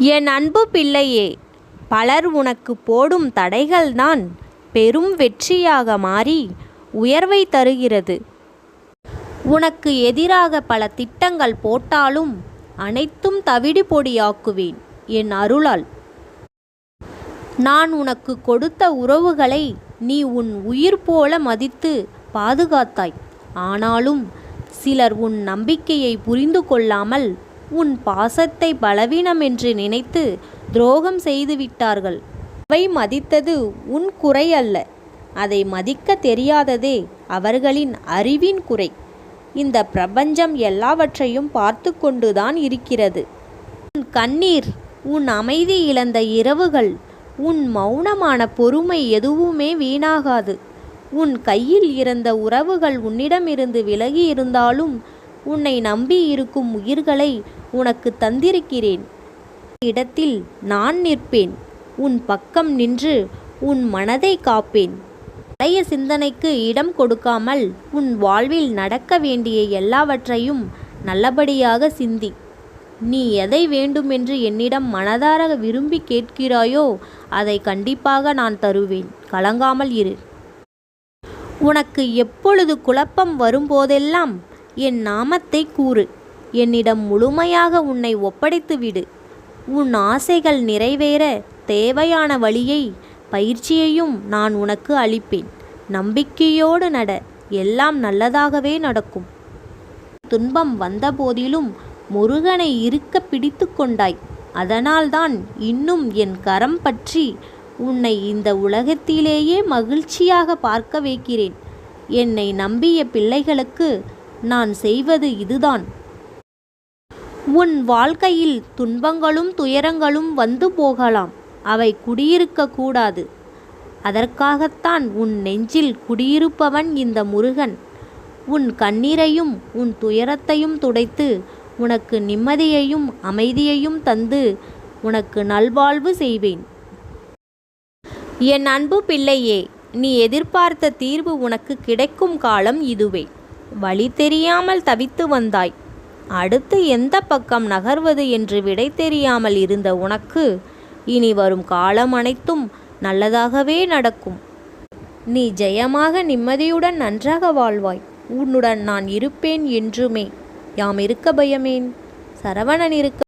என் அன்பு பிள்ளையே பலர் உனக்கு போடும் தடைகள்தான் பெரும் வெற்றியாக மாறி உயர்வை தருகிறது. உனக்கு எதிராக பல திட்டங்கள் போட்டாலும் அனைத்தும் தவிடு பொடியாக்குவேன் என் அருளால். நான் உனக்கு கொடுத்த உறவுகளை நீ உன் உயிர் போல மதித்து பாதுகாத்தாய். ஆனாலும் சிலர் உன் நம்பிக்கையை புரிந்து கொள்ளாமல் உன் பாசத்தை பலவீனம் என்று நினைத்து துரோகம் செய்து விட்டார்கள். அவை மதித்தது உன் குறை அல்ல. அதை மதிக்க தெரியாததே அவர்களின் அறிவின் குறை. இந்த பிரபஞ்சம் எல்லாவற்றையும் பார்த்து கொண்டுதான் இருக்கிறது. உன் கண்ணீர் உன் அமைதி இழந்த இரவுகள் உன் மௌனமான பொறுமை எதுவுமே வீணாகாது. உன் கையில் இருந்த உறவுகள் உன்னிடமிருந்து விலகி இருந்தாலும் உன்னை நம்பி இருக்கும் உயிர்களை உனக்கு தந்திருக்கிறேன். இடத்தில் நான் நிற்பேன். உன் பக்கம் நின்று உன் மனதை காப்பேன். பழைய சிந்தனைக்கு இடம் கொடுக்காமல் உன் வாழ்வில் நடக்க வேண்டிய எல்லாவற்றையும் நல்லபடியாக சிந்தி. நீ எதை வேண்டுமென்று என்னிடம் மனதார விரும்பி கேட்கிறாயோ அதை கண்டிப்பாக நான் தருவேன். கலங்காமல் இரு. உனக்கு எப்பொழுது குழப்பம் வரும்போதெல்லாம் என் நாமத்தை கூறு. என்னிடம் முழுமையாக உன்னை ஒப்படைத்து விடு உன் ஆசைகள் நிறைவேற தேவையான வழியை பயிற்சியையும் நான் உனக்கு அளிப்பேன். நம்பிக்கையோடு நட எல்லாம் நல்லதாகவே நடக்கும். துன்பம் வந்தபோதிலும் முருகனை இருக்க பிடித்து கொண்டாய். அதனால்தான் இன்னும் என் கரம் பற்றி உன்னை இந்த உலகத்திலேயே மகிழ்ச்சியாக பார்க்க வைக்கிறேன். என்னை நம்பிய பிள்ளைகளுக்கு நான் செய்வது இதுதான். உன் வாழ்க்கையில் துன்பங்களும் துயரங்களும் வந்து போகலாம். அவை குடியிருக்க கூடாது. அதற்காகத்தான் உன் நெஞ்சில் குடியிருப்பவன் இந்த முருகன். உன் கண்ணீரையும் உன் துயரத்தையும் துடைத்து உனக்கு நிம்மதியையும் அமைதியையும் தந்து உனக்கு நல்வாழ்வு செய்வேன். என் அன்பு பிள்ளையே நீ எதிர்பார்த்த தீர்வு உனக்கு கிடைக்கும் காலம் இதுவே. வழி தெரியாமல் தவித்து வந்தாய். அடுத்து எந்த பக்கம் நகர்வது என்று விடை தெரியாமல் இருந்த உனக்கு இனி வரும் காலம் அனைத்தும் நல்லதாகவே நடக்கும். நீ ஜெயமாக நிம்மதியுடன் நன்றாக வாழ்வாய். உன்னுடன் நான் இருப்பேன் என்றுமே. யாம் இருக்க பயமேன்? சரவணன் இருக்க